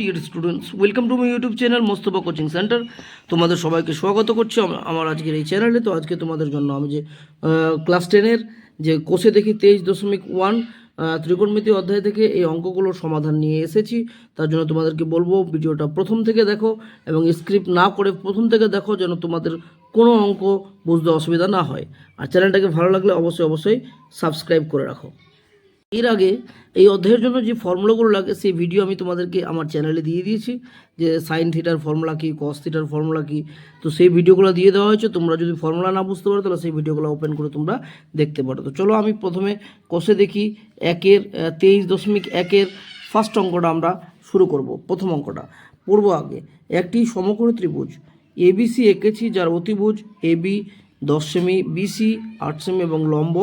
Dear students welcome to my YouTube channel Mostafa coaching centre তোমাদের সবাইকে স্বাগত করছি। আমার আজকের এই চ্যানেলে তো আজকে তোমাদের জন্য আমি যে ক্লাস টেনের যে কোষে দেখি তেইশ দশমিক ওয়ান ত্রিকোণমিতি অধ্যায় থেকে এই অঙ্কগুলোর সমাধান নিয়ে এসেছি। তার জন্য তোমাদেরকে বলব, ভিডিওটা প্রথম থেকে দেখো এবং স্ক্রিপ্ট না করে প্রথম থেকে দেখো যেন তোমাদের কোনো অঙ্ক বুঝতে অসুবিধা না হয়। আর চ্যানেলটাকে ভালো লাগলে অবশ্যই অবশ্যই সাবস্ক্রাইব করে রাখো। এর আগে এই অধ্যায়ের জন্য যে ফর্মুলাগুলো লাগে, সেই ভিডিও আমি তোমাদেরকে আমার চ্যানেলে দিয়ে দিয়েছি, যে সাইন থিটার ফর্মুলা কী কস থিটার ফর্মুলা কী। তো সেই ভিডিওগুলো দিয়ে দেওয়া হয়েছে, তোমরা যদি ফর্মুলা না বুঝতে পারো, তাহলে সেই ভিডিওগুলো ওপেন করে তোমরা দেখতে পারো। তো চলো আমি প্রথমে কষে দেখি একের তেইশ দশমিক একের ফার্স্ট অঙ্কটা আমরা শুরু করব। প্রথম অঙ্কটা, পূর্ব আগে একটি সমকোণী ত্রিভুজ এবিসি এঁকেছি যার অতিভুজ এবি দশ সেমি বিসি আট সেমি এবং লম্ব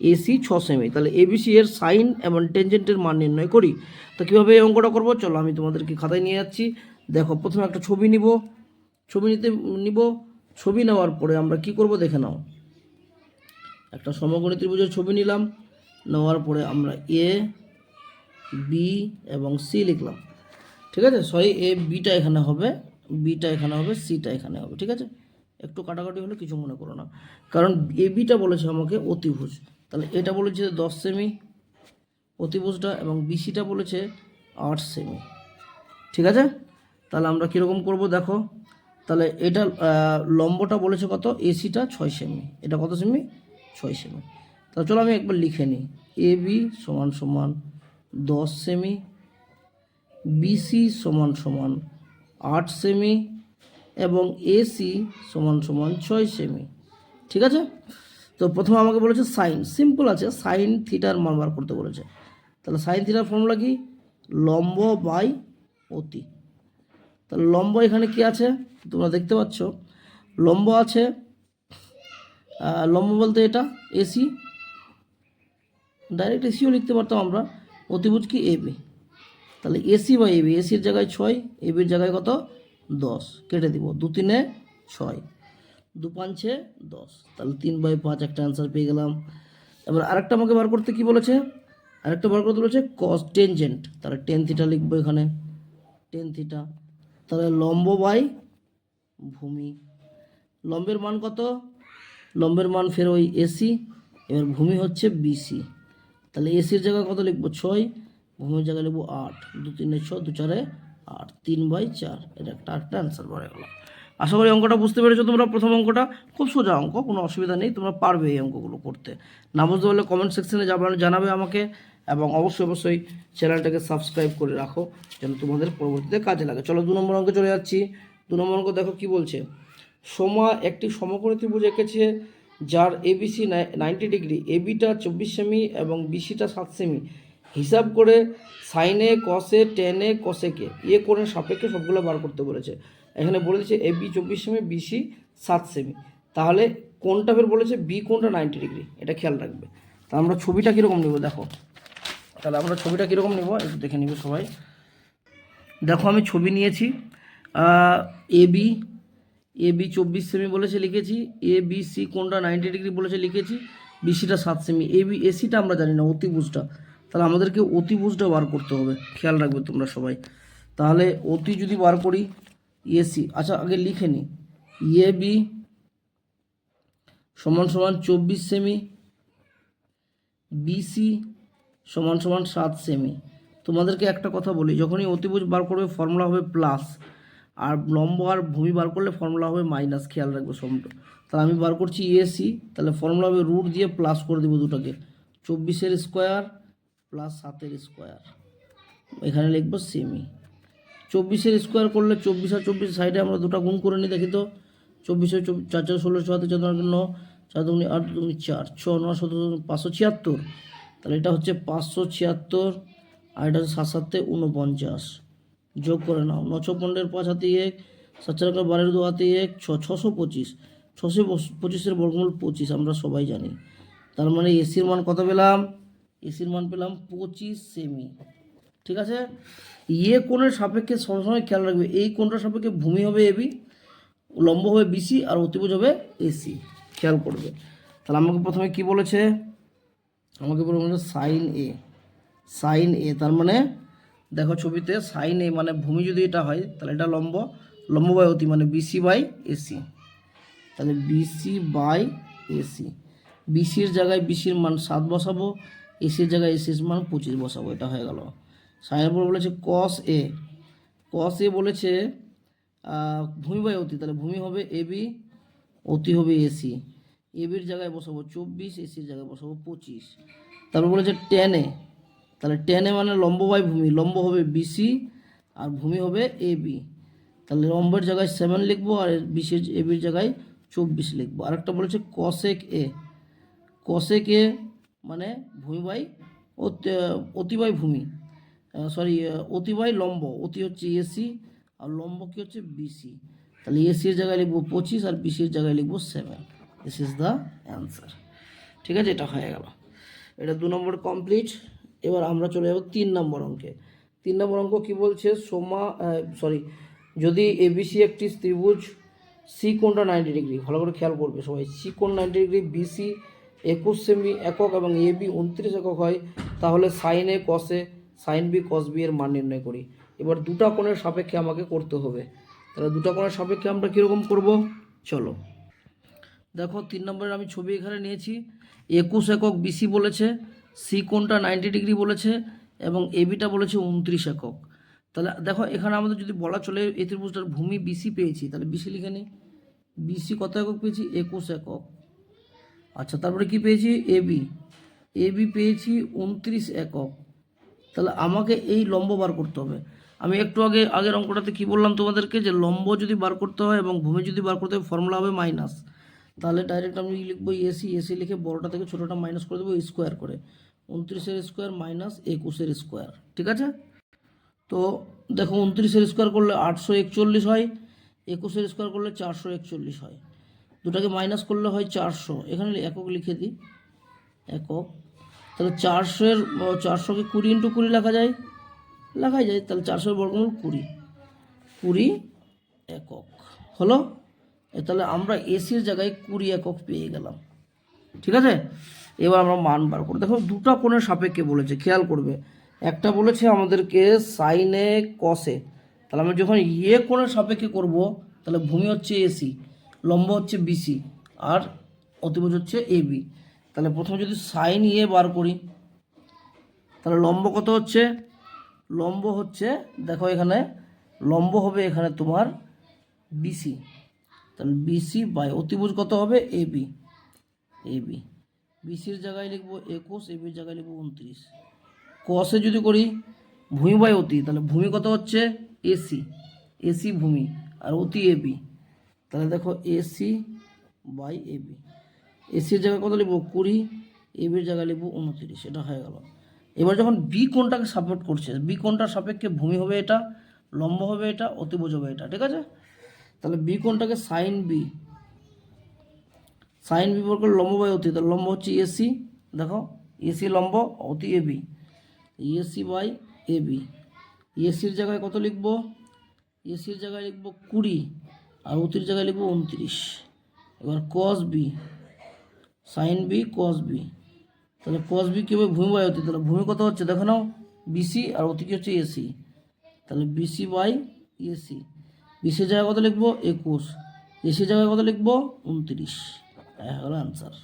এসি ছ সেমি তাহলে এবিসি এর সাইন এবং টেনজেন্টের মান নির্ণয় করি। তো কীভাবে এই অঙ্কটা করব? চলো আমি তোমাদেরকে খাতায় নিয়ে যাচ্ছি। দেখো, প্রথমে একটা ছবি নিব। ছবি নিতে নিব। ছবি নেওয়ার পরে আমরা কি করব? দেখে নাও। একটা সমকোণী ত্রিভুজের ছবি নিলাম। নেওয়ার পরে আমরা এ বি এবং সি লিখলাম। ঠিক আছে? সরি এ বিটা এখানে হবে বিটা এখানে হবে সিটা এখানে হবে। ঠিক আছে? একটু কাটাকাটি হলে কিছু মনে করো না। কারণ এ বিটা বলেছে আমাকে অতিভুজ। তাহলে এটা বলেছে দশ সেমি অতিভুজটা এবং বিসিটা বলেছে আট সেমি ঠিক আছে? তাহলে আমরা কীরকম করব দেখো? তাহলে এটা লম্বটা বলেছে কত? এসিটা ছয় সেমি এটা কত সেমি ছয় সেমি তাহলে চলো আমি একবার লিখে নিই। এ বি সমান সমান দশ সেমি বিসি সমান সমান আট সেমি এবং এসি সমান সমান ছয় সেমি ঠিক আছে? তো প্রথমে আমাকে বলেছে সাইন সিম্পল আছে সাইন থিটার মান বার করতে বলেছে। তাহলে সাইন থিটার ফর্মুলা কি? লম্ব বাই অতি। তাহলে লম্ব এখানে কি আছে? তোমরা দেখতে পাচ্ছ। লম্ব আছে লম্ব বলতে এটা এসি ডাইরেক্ট এসিও লিখতে পারতাম আমরা। অতিভুজ কি? এবি তাহলে এসি বা এবি এসির জায়গায় ছয় এবির জায়গায় কত? দশ। কেটে দিব। দু তিনে ছয়। দু পাঁচে দশ। তাহলে তিন বাই পাঁচ একটা অ্যান্সার পেয়ে গেলাম। এবার আরেকটা আমাকে বার করতে কি বলেছে? আরেকটা বার করতে বলেছে কস টেনজেন্ট তাহলে টেন থিটা লিখব এখানে। টেন থিটা তাহলে লম্ব বাই ভূমি। লম্বের মান কত? লম্বের মান ফের ওই এসি এবার ভূমি হচ্ছে বিসি তাহলে এসির জায়গায় কত লিখব? ছয়। ভূমির জায়গায় লিখব আট। দু তিনে ছ দু চারে আট, তিন বাই চার, এটা একটা একটা অ্যান্সার বেড়ে গেল। আশা করি অঙ্কটা বুঝতে পেরেছ তোমরা প্রথম অঙ্কটা। খুব সোজা অঙ্ক, কোনো অসুবিধা নেই, তোমরা পারবে এই অঙ্কগুলো করতে। না বুঝতে পারলে কমেন্ট সেকশনে জানাবে আমাকে এবং অবশ্যই অবশ্যই চ্যানেলটাকে সাবস্ক্রাইব করে রাখো যেন তোমাদের পরবর্তীতে কাজে লাগে। চলো দু নম্বর অঙ্কে চলে যাচ্ছি। দু নম্বর অঙ্ক দেখো কি বলছে। সোমা একটি সমকোণী ত্রিভুজ এঁকেছে, যার এবিসি নাইনটি ডিগ্রি এবিটা চব্বিশ সেমি এবং বিসিটা সাত সেমি হিসাব করে সাইনে, কসে, টেনে, কসেকে ইয়ে করে সাপেক্ষে সবগুলো বার করতে বলেছে। এখানে বলে দিচ্ছে এবি চব্বিশ সেমি বিসি সাত সেমি। তাহলে কোনটা ফের বলেছে? বি কোনটা নাইনটি ডিগ্রি, এটা খেয়াল রাখবে। তা আমরা ছবিটা কীরকম নেব, দেখো। তাহলে আমরা ছবিটা কীরকম নেব? একটু দেখে নিব সবাই। দেখো, আমি ছবি নিয়েছি। এ বি এ বি চব্বিশ সেমি বলেছে লিখেছি, এ বি সি কোনটা নাইনটি ডিগ্রি বলেছে লিখেছি বিসিটা সাত সেমি। এ বি এসিটা আমরা জানি না অতিভুজটা তাহলে আমাদেরকে অতিভুজটা বার করতে হবে। খেয়াল রাখবে তোমরা সবাই। তাহলে অতি যদি বার করি এসি আচ্ছা আগে লিখে নিই এ বি সমান সমান চব্বিশ সেমি বিসি সমান সমান সাত সেমি তোমাদেরকে একটা কথা বলি, যখনই অতিভুজ বার করবে ফর্মুলা হবে প্লাস আর লম্ব আর ভূমি বার করলে ফর্মুলা হবে মাইনাস খেয়াল রাখবে সমটা তাহলে আমি বার করছি এসি তাহলে ফর্মুলা হবে রুট দিয়ে প্লাস করে দেবো দুটাকে। চব্বিশের স্কোয়ার প্লাস সাতের স্কোয়ার। এখানে লিখব সেমি চব্বিশের স্কোয়ার করলে চব্বিশ আর চব্বিশ সাইডে আমরা দুটো গুণ করে নিই, দেখি তো। চব্বিশে চার চার, ষোলো ছয় চোদ্দ ন চার দুগুনি আট দুগুনি চার, ছ, ন সতেরো পাঁচশো ছিয়াত্তর। তাহলে এটা হচ্ছে পাঁচশো ছিয়াত্তর, আর এটা হচ্ছে সাত, সাতে উনপঞ্চাশ যোগ করে নাও নশো পনেরোর পাঁচ, হাতে এক, সাত, চার বারোর দু, হাতে এক, ছ, ছশো পঁচিশ। ছশো পঁচ- পঁচিশের বর্গমূল পঁচিশ, আমরা সবাই জানি। তার মানে এসির মান কত পেলাম? এসির মান পেলাম পঁচিশ সেমি ঠিক আছে? ইয়ে কোণের সাপেক্ষে সবসময় খেয়াল রাখবে, এই কোণটার সাপেক্ষে ভূমি হবে এবি লম্ব হবে বিসি আর অতিভুজ হবে এসি খেয়াল করবে। তাহলে আমাকে প্রথমে কি বলেছে? আমাকে বলে বলেছে সাইন এ সাইন এ তার মানে দেখো ছবিতে সাইন এ মানে ভূমি যদি এটা হয়, তাহলে এটা লম্ব লম্ব বাই অতি মানে B C by A C তাহলে B C by A C বিসির জায়গায় বিসির মান সাত বসাবো এসির জায়গায় এসির মান পঁচিশ বসাবো, এটা হয়ে গেল। সাইনের পর বলেছে কস এ কস এ বলেছে ভূমি বাই অতি, তাহলে ভূমি হবে এবি অতি হবে এসি এবির জায়গায় বসাবো চব্বিশ এসির জায়গায় বসাবো পঁচিশ। তারপর বলেছে টেন এ তাহলে টেনে মানে লম্ব বাই ভূমি, লম্ব হবে বিসি আর ভূমি হবে এবি তাহলে লম্বের জায়গায় সেভেন লিখব আর বিশের এবির জায়গায় চব্বিশ লিখব। আরেকটা বলেছে কসেক এ কসেক এ মানে ভূমি বাই অতি- অতিবাই ভূমি সরি অতিবাই লম্ব, অতি হচ্ছে এসি আর লম্ব কি হচ্ছে বিসি তাহলে এসির জায়গায় লিখব পঁচিশ আর বিসির জায়গায় লিখব seven this is the answer ঠিক আছে, এটা হয়ে গেল। এটা দু নম্বর কমপ্লিট এবার আমরা চলে যাব তিন নম্বর অঙ্কে। তিন নম্বর অঙ্ক কী বলছে? সোমা সরি যদি এবিসি একটি ত্রিভুজ সি কোণটা নাইনটি ডিগ্রি ভালো করে খেয়াল করবে সবাই। সি কোণ নাইনটি ডিগ্রি বিসি একুশ সেমি একক এবং এ বি উনত্রিশ একক হয়, তাহলে সাইন এ কসে সাইন বি কস বি এর মান নির্ণয় করি। এবার দুটা কোণের সাপেক্ষে আমাকে করতে হবে। তাহলে দুটা কোণের সাপেক্ষে আমরা কীরকম করব? চলো। দেখো, তিন নম্বরের আমি ছবি এখানে নিয়েছি। একুশ একক বিসি বলেছে সি কোণটা নাইনটি ডিগ্রি বলেছে, এবং এবিটা বলেছে উনত্রিশ একক। তাহলে দেখো, এখানে আমাদের যদি বলা চলে, এই ত্রিভুজটার ভূমি বিসি পেয়েছি, তাহলে বিসি লিখে নিই। বিসি কত একক পেয়েছি? একুশ একক। আচ্ছা তারপরে কি পেয়েছি? এবি এবি পেয়েছি উনত্রিশ একক। তাহলে আমাকে এই লম্ব বার করতে হবে। আমি একটু আগে, আগের অঙ্কটাতে কি বললাম তোমাদেরকে? যে লম্ব যদি বার করতে হয় এবং ভূমি যদি বার করতে হয় ফর্মুলা হবে মাইনাস তাহলে ডাইরেক্ট আমি লিখব এসি এসি লিখে বড়টা থেকে ছোটোটা মাইনাস করে দেবো স্কোয়ার করে। উনত্রিশের স্কোয়ার মাইনাস একুশের স্কোয়ার ঠিক আছে? তো দেখো, উনত্রিশের স্কোয়ার করলে আটশো একচল্লিশ হয়, একুশের স্কোয়ার করলে চারশো একচল্লিশ হয়। দুটাকে মাইনাস করলে হয় চারশো। এখানে একক লিখে দিই। একক। তাহলে চারশোর, চারশোকে কুড়ি ইন্টু কুড়ি লেখা যায়। লেখাই যায়, তাহলে চারশোর বর্গমূল কুড়ি। কুড়ি একক। হলো? তাহলে আমরা এসির জায়গায় কুড়ি একক পেয়ে গেলাম। ঠিক আছে? এবার আমরা মান বার করব দেখো, দুটো কোণের সাপেক্ষে বলেছে, খেয়াল করবে। একটা বলেছে আমাদেরকে সাইনে কসে তাহলে আমরা যখন ইয়ে কোণের সাপেক্ষে করব, তাহলে ভূমি হচ্ছে এসি লম্ব হচ্ছে বিসি আর অতিভুজ হচ্ছে এবি তাহলে প্রথমে যদি সাইন ইয়ে বার করি, তাহলে লম্ব কত হচ্ছে? লম্ব হচ্ছে, দেখো এখানে, লম্ব হবে এখানে তোমার বিসি তাহলে বিসি বাই অতিভুজ কত হবে? এবি এবি বিসির জায়গায় লিখব একুশ এবির জায়গায় লিখব উনত্রিশ। কসে যদি করি, ভূমি বাই অতি, তাহলে ভূমি কত হচ্ছে? এসি এসি ভূমি, আর অতি এবি তাহলে দেখো এসি বাই এবি এসির জায়গায় কত লিখব? কুড়ি এবির জায়গায় লিখব উনত্রিশ, এটা হয়ে গেল। এবার যখন বি কোনটাকে সাপোর্ট করছে বি কোনটার সাপেক্ষে ভূমি হবে এটা, লম্ব হবে এটা, অতিভুজ হবে এটা, ঠিক আছে? তাহলে বি কোনটাকে সাইন বি সাইন বি বর্গ লম্ব বাই অতি, তাহলে লম্ব হচ্ছে এসি দেখো এসি লম্ব, অতি এবি এসি বাই এবি এসির জায়গায় কত লিখব? এসির জায়গায় লিখব কুড়ি আর অতির জায়গায় লিখব উনত্রিশ। এবার cos B sine B cos B তাহলে কস বি কী ভূমি বাই অতি তাহলে ভূমি কত হচ্ছে? দেখো নাও বিসি আর অতি কি হচ্ছে? এসি তাহলে বিসি বাই এসি বিসির জায়গায় কত লিখব? একুশ। এসির জায়গায় কত লিখব? উনত্রিশ। হলো অ্যান্সার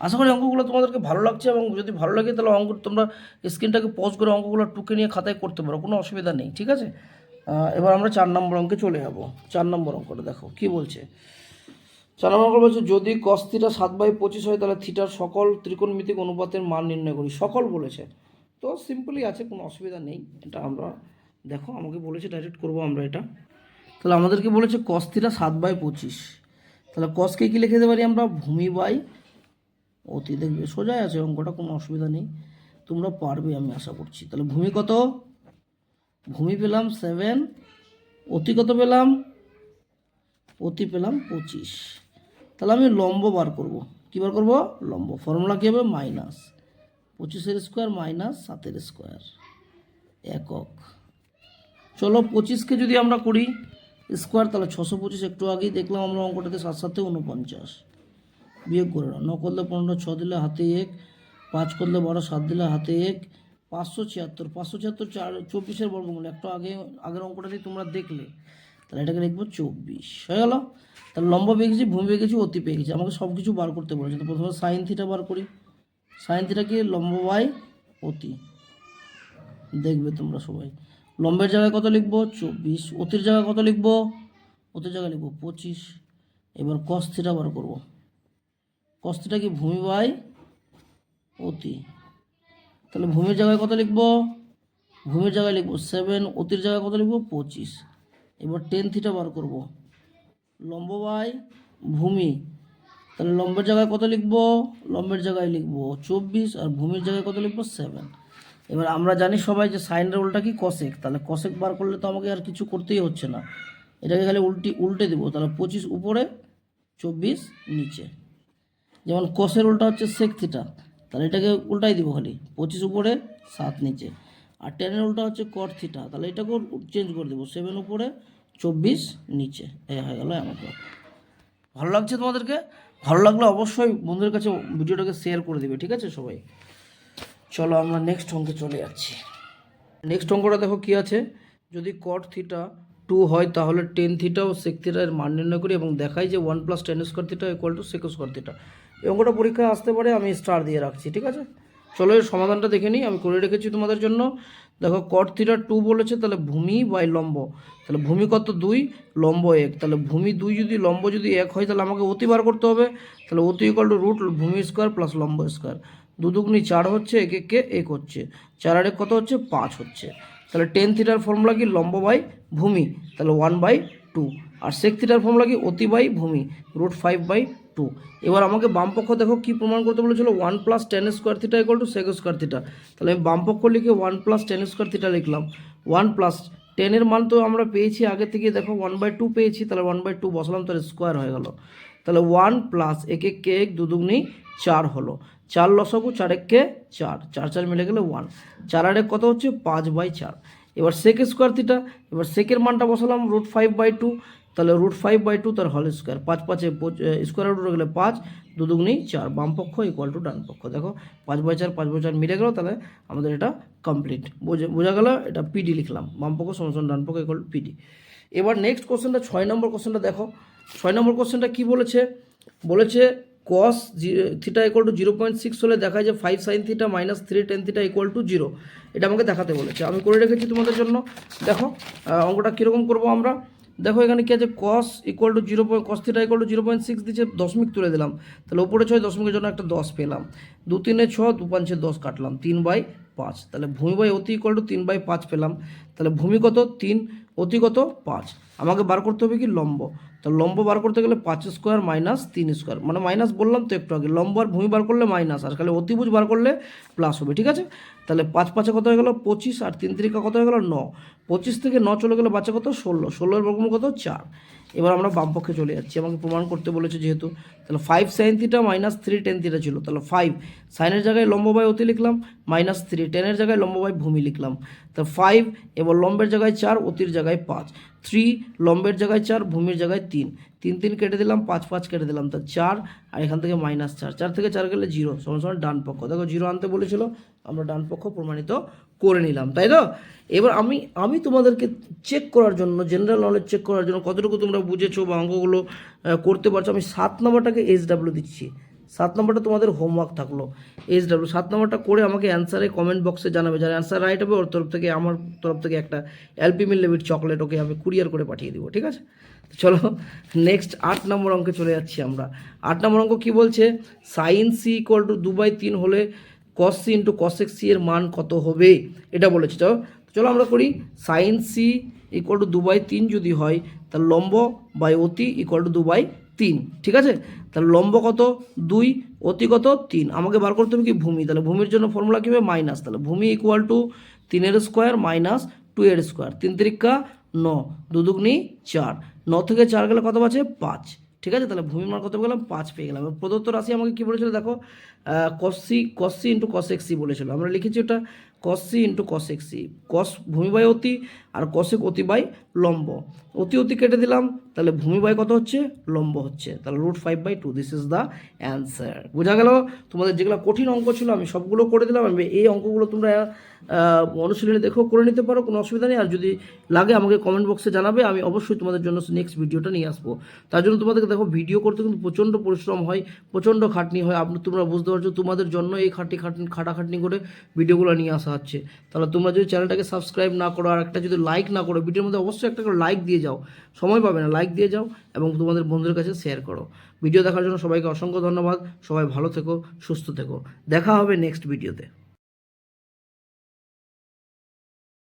আশা করি অঙ্কগুলো তোমাদেরকে ভালো লাগছে এবং যদি ভালো লাগে তাহলে অঙ্ক তোমরা স্ক্রিনটাকে পজ করে অঙ্কগুলো টুকে নিয়ে খাতায় করতে পারো, কোনো অসুবিধা নেই, ঠিক আছে? এবার আমরা চার নম্বর অঙ্কে চলে যাব। চার নম্বর অঙ্কটা দেখো, কি বলছে? চার নম্বর অঙ্ক বলছে, যদি কস থিটা সাত বাই পঁচিশ হয়, তাহলে থিটার সকল ত্রিকোণমিতিক অনুপাতের মান নির্ণয় করি। সকল বলেছে। তো সিম্পলি আছে, কোনো অসুবিধা নেই। এটা আমরা, দেখো, আমাকে বলেছে ডাইরেক্ট করব আমরা এটা। তাহলে আমাদেরকে বলেছে কস থিটা সাত বাই পঁচিশ। তাহলে কসকে কী লিখে দিতে পারি আমরা? ভূমি বাই অতি, দেখবে, সোজাই আছে অঙ্কটা, কোনো অসুবিধা নেই। তোমরা পারবে, আমি আশা করছি। তাহলে ভূমি কত? ভূমি পেলাম সেভেন অতি কত পেলাম? অতি পেলাম পঁচিশ। তাহলে আমি লম্ব বার করব। কী বার করব? লম্ব। ফর্মুলা কী হবে? মাইনাস পঁচিশের স্কোয়ার মাইনাস সাতের স্কোয়ার একক। চলো পঁচিশকে যদি আমরা করি স্কোয়ার তাহলে ছশো পঁচিশ একটু আগেই দেখলাম আমরা অঙ্কটাতে সাত সাথে উনপঞ্চাশ বিয়োগ করে নাও। ন করলে পনেরো, ছ দিলে হাতে এক, পাঁচ করলে বারো, সাত দিলে হাতে এক পাঁচশো ছিয়াত্তর পাঁচশো ছিয়াত্তর চার, চব্বিশের বর্গমূল। একটু আগে, আগের অঙ্কটাতেই তোমরা দেখলে। তাহলে এটাকে লিখব চব্বিশ। হয়ে গেল? তাহলে লম্ব পেয়ে গেছি, ভূমি পেয়ে গেছি, অতি পেয়ে গেছি। আমাকে সব কিছু বার করতে বলেছে। তো প্রথমে সাইন থিটা বার করি। সাইন থিটা কি? লম্ব বাই অতি। দেখবে তোমরা সবাই। লম্বের জায়গায় কত লিখব? চব্বিশ। অতির জায়গায় কত লিখব? অতির জায়গায় লিখব পঁচিশ। এবার কস থিটা বার করব। কস থিটা কি? ভূমি বাই অতি। তাহলে ভূমির জায়গায় কত লিখব? ভূমির জায়গায় লিখব সেভেন অতির জায়গায় কত লিখব? পঁচিশ। এবার টেন থিটা বার করব। লম্ব বাই ভূমি। তাহলে লম্বের জায়গায় কত লিখব? লম্বের জায়গায় লিখব চব্বিশ আর ভূমির জায়গায় কত লিখব? সেভেন এবার আমরা জানি সবাই যে সাইনের উল্টা কি কসেক তাহলে কসেক বার করলে তো আমাকে আর কিছু করতেই হচ্ছে না। এটাকে খালি উল্টি, উল্টে দেবো। তাহলে পঁচিশ উপরে, চব্বিশ নিচে। যেমন কসের উল্টা হচ্ছে সেক থিটা তাহলে এটাকে উল্টাই দিব খালি। পঁচিশ উপরে, সাত নিচে। আর টেনের উল্টা হচ্ছে কট থিটা তাহলে এটাকেও চেঞ্জ করে দেবো। সেভেন উপরে, চব্বিশ নিচে। এ হয়ে গেল আমাকে ভালো লাগছে তোমাদেরকে? ভালো লাগলে অবশ্যই বন্ধুদের কাছে ভিডিওটাকে শেয়ার করে দিবে। ঠিক আছে সবাই? চলো আমরা নেক্সট অঙ্কে চলে যাচ্ছি। নেক্সট অঙ্কটা দেখো কি আছে? যদি কট থিটা টু হয়, তাহলে টেন থিটা ও সেক থিটা এর মান নির্ণয় করি এবং দেখাই যে one plus tan square theta equal to sec square theta এই অঙ্কটা পরীক্ষায় আসতে পারে, আমি স্টার দিয়ে রাখছি, ঠিক আছে? চলো, এর সমাধানটা দেখে নিই, আমি করে রেখেছি তোমাদের জন্য। দেখো কট থিটা টু বলেছে, তাহলে ভূমি বাই লম্ব। তাহলে ভূমি কত? দুই, লম্ব এক। তাহলে ভূমি দুই যদি লম্ব যদি এক হয়, তাহলে আমাকে অতি বার করতে হবে। তাহলে অতি ইকুয়াল টু রুট ভূমি স্কোয়ার প্লাস লম্ব স্কোয়ার দুদুগ্নি চার হচ্ছে, এক একে এক হচ্ছে। চার আর এক কত হচ্ছে? পাঁচ হচ্ছে। তাহলে টেন থিটার ফর্মুলা কি? লম্ব বাই ভূমি। তাহলে ওয়ান বাই টু আর সেক থিটার ফর্মুলা কি? অতি বাই ভূমি। রুট ফাইভ বাই টু এবার আমাকে বামপক্ষ দেখো কি প্রমাণ করতে বলেছিল one plus tan square theta equal to sec square theta তাহলে আমি বামপক্ষ লিখে one plus tan square theta লিখলাম। ওয়ান প্লাস টেনের মান তো আমরা পেয়েছি আগে থেকে, দেখো ওয়ান বাই টু পেয়েছি, তাহলে ওয়ান বাই টু বসালাম, তাহলে স্কোয়ার হয়ে গেল। তাহলে ওয়ান প্লাস এক এক কে এক দুদুগ্নি চার হলো। চার লসাগু, চার এককে চার। চার চার মিলে গেলে ওয়ান চার আর এক কত হচ্ছে? পাঁচ বাই চার। এবার সেক স্কোয়ার থিটা এবার সেকের মানটা বসালাম রুট ফাইভ বাই টু তাহলে রুট ফাইভ বাই টু তার হল স্কোয়ার পাঁচ পাঁচে স্কোয়ার রুট গেলে পাঁচ দুদুগ্নি চার, বাম পক্ষ ইকুয়াল টু ডান পক্ষ। দেখো, পাঁচ বাই চার, পাঁচ বাই চার মিলে গেল, তাহলে আমাদের এটা কমপ্লিট বোঝা বোঝা গেল, এটা পিডি লিখলাম। বাম পক্ষ সমান ডান পক্ষ ইকুয়াল পিডি এবার নেক্সট কোশ্চেনটা ছয় নম্বর কোশ্চেনটা দেখো। ছয় নম্বর কোশ্চেনটা কী বলেছে? বলেছে cos G theta equal to zero point six হলে দেখা যায় five sine theta minus three tan theta equal to zero এটা আমাকে দেখাতে বলেছে। আমি করে রেখেছি তোমাদের জন্য। দেখো অঙ্কটা কীরকম করব আমরা? দেখো এখানে কি আছে? Cos equal to zero point cos theta equal to zero point six দিচ্ছে, দশমিক তুলে দিলাম। তাহলে ওপরে ছয়, দশমিকের জন্য একটা দশ পেলাম। দু তিনে ছ, দু পাঁচে দশ কাটলাম, তিন বাই পাঁচ। তাহলে ভূমি বাই অতি ইকুয়াল টু তিন বাই পাঁচ পেলাম। তাহলে ভূমি কত? তিন। অতি কত পাঁচ। আমাকে বার করতে হবে কি লম্ব। তো লম্ব বার করতে গেলে পাঁচ স্কোয়ার মাইনাস তিন স্কোয়ার। মানে মাইনাস বললাম তো একটু আগে, লম্ব আর ভূমি বার করলে মাইনাস, আর খালি অতিভুজ বার করলে প্লাস হবে, ঠিক আছে? তাহলে পাঁচ পাঁচে কত হয়ে গেলো? পঁচিশ, আর তিন তিরিকা কত হয়ে গেলো? ন। পঁচিশ থেকে ন চলে গেলে বাচ্চা কত? ষোলো। ষোলোর বর্গমূল কত? চার। এবার আমরা বাম পক্ষে চলে যাচ্ছি। আমাকে প্রমাণ করতে বলেছে যেহেতু, তাহলে five sine theta minus three tan theta ছিল। তাহলে ফাইভ সাইনের জায়গায় লম্ব বাই অতি লিখলাম মাইনাস থ্রি টেনের জায়গায় লম্ব বাই ভূমি লিখলাম। তা ফাইভ এবার লম্বের জায়গায় চার, অতির জায়গায় পাঁচ। থ্রি লম্বের জায়গায় চার, ভূমির জায়গায় তিন। তিন তিন কেটে দিলাম, পাঁচ পাঁচ কেটে দিলাম। তা চার, আর এখান থেকে মাইনাস চার। চার থেকে চার গেলে জিরো সমান সমান ডান পক্ষ। দেখো জিরো আনতে বলেছিল, আমরা ডান পক্ষ প্রমাণিত করে নিলাম, তাই তো এবার আমি আমি তোমাদেরকে চেক করার জন্য জেনারেল নলেজ চেক করার জন্য কতটুকু তোমরা বুঝেছ বা অঙ্কগুলো করতে পারছ, আমি সাত নম্বরটাকে এইচ ডাব্লিউ দিচ্ছি। সাত নম্বরটা তোমাদের হোমওয়ার্ক থাকল। এইচ ডাব্লিউ সাত নম্বরটা করে আমাকে অ্যান্সারে কমেন্ট বক্সে জানাবে। যার অ্যান্সার রাইট হবে, ওর তরফ থেকে, আমার তরফ থেকে একটা এলপি মিল চকলেট ওকে আমি কুরিয়ার করে পাঠিয়ে দিব, ঠিক আছে? চলো নেক্সট আট নম্বর অঙ্কে চলে যাচ্ছি আমরা। আট নম্বর অঙ্ক কী বলছে? সাইন সি ইকুয়াল টু দু বাই তিন হলে cos C into cos C এর মান কত হবে? এটা বলেছে। তো চলো আমরা করি। সাইন সি ইকুয়াল টু দু বাই তিন যদি হয়, তাহলে লম্ব বাই অতি ইকুয়াল টু দু বাই তিন। ঠিক আছে? তাহলে লম্ব কত? দুই, অতি কত? তিন। আমাকে বার করতে হবে কি? ভূমি। তাহলে ভূমির জন্য ফর্মুলা কী হবে? মাইনাস তাহলে ভূমি ইকুয়াল টু তিনের স্কোয়ার মাইনাস টু এর স্কোয়ার তিন তিরিকা ন, দুদুগ্নি চার। ন থেকে চার গেলে কত পাচ্ছে পাঁচ। ঠিক আছে? তাহলে ভূমির মান কত পেয়ে গেলাম? পাঁচ পেয়ে গেলাম। প্রদত্ত রাশি আমাকে কী বলেছিল দেখো? কসি কসি ইন্টু কসেক্সি বলেছিল। আমরা লিখেছি ওটা কসি ইন্টু কসেক্সি কস ভূমি বাই অতি আর কসেক অতি বাই লম্ব। অতি অতি কেটে দিলাম। তাহলে ভূমি বাই কত হচ্ছে? লম্ব হচ্ছে। তাহলে root five by two this is the answer বোঝা গেল? তোমাদের যেগুলো কঠিন অঙ্ক ছিল, আমি সবগুলো করে দিলাম। আমি এই অঙ্কগুলো তোমরা অনুশীলনে দেখেও করে নিতে পারো, কোনো অসুবিধা নেই। আর যদি লাগে, আমাকে কমেন্ট বক্সে জানাবে। আমি অবশ্যই তোমাদের জন্য নেক্সট ভিডিওটা নিয়ে আসব। তার জন্য তোমাদেরকে দেখো ভিডিও করতে কিন্তু প্রচণ্ড পরিশ্রম হয়, প্রচণ্ড খাটনি হয়। আপনি, তোমরা বুঝতে পারছ, তোমাদের জন্য এই খাটি খাটনি, খাটাখাটনি করে ভিডিওগুলো নিয়ে আসা হচ্ছে। তাহলে তোমরা যদি চ্যানেলটাকে সাবস্ক্রাইব না করো, আর একটা যদি লাইক না করো ভিডিওর মধ্যে অবশ্যই একটা করে লাইক দিয়ে যাও। সময় পাবে না লাইক দিয়ে যাও এবং তোমাদের বন্ধুদের কাছে শেয়ার করো। ভিডিও দেখার জন্য সবাইকে অসংখ্য ধন্যবাদ। সবাই ভালো থেকো, সুস্থ থেকো। দেখা হবে নেক্সট ভিডিওতে